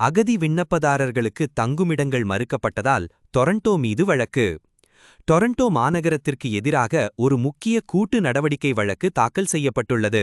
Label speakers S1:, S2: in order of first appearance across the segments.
S1: அகதி விண்ணப்பதாரர்களுக்கு தங்குமிடங்கள் மறுக்கப்பட்டதால் டொரண்டோ மீது வழக்கு. டொரண்டோ மாநகரத்திற்கு எதிராக ஒரு முக்கிய கூட்டு நடவடிக்கை வழக்கு தாக்கல் செய்யப்பட்டுள்ளது.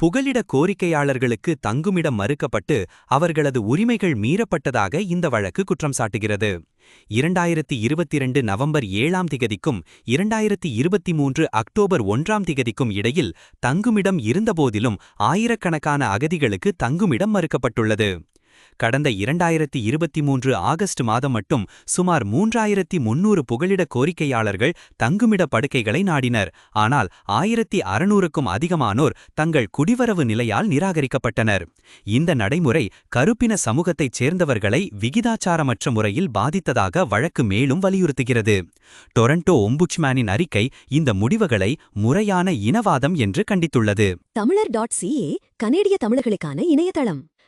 S1: புகலிட கோரிக்கையாளர்களுக்கு தங்குமிடம் மறுக்கப்பட்டு அவர்களது உரிமைகள் மீறப்பட்டதாக இந்த வழக்கு குற்றம் சாட்டுகிறது. இரண்டாயிரத்தி இருபத்திரண்டு நவம்பர் ஏழாம் திகதிக்கும் இரண்டாயிரத்தி இருபத்தி மூன்று அக்டோபர் ஒன்றாம் திகதிக்கும் இடையில் தங்குமிடம் இருந்தபோதிலும் ஆயிரக்கணக்கான அகதிகளுக்கு தங்குமிடம் மறுக்கப்பட்டுள்ளது. கடந்த இரண்டாயிரத்தி இருபத்தி மூன்று ஆகஸ்ட் மாதம் மட்டும் சுமார் மூன்றாயிரத்தி முன்னூறு புகலிட கோரிக்கையாளர்கள் தங்குமிட படுக்கைகளை நாடினர். ஆனால் ஆயிரத்தி அறுநூறுக்கும் அதிகமானோர் தங்கள் குடிவரவு நிலையால் நிராகரிக்கப்பட்டனர். இந்த நடைமுறை கருப்பின சமூகத்தைச் சேர்ந்தவர்களை விகிதாச்சாரமற்ற முறையில் பாதித்ததாக வழக்கு மேலும் வலியுறுத்துகிறது. டொரண்டோ ஒம்புச்மேனின் அறிக்கை இந்த முடிவுகளை முறையான இனவாதம் என்று கண்டித்துள்ளது.
S2: தமிழர் டாட் சிஏ கனேடிய தமிழர்களுக்கான இணையதளம்.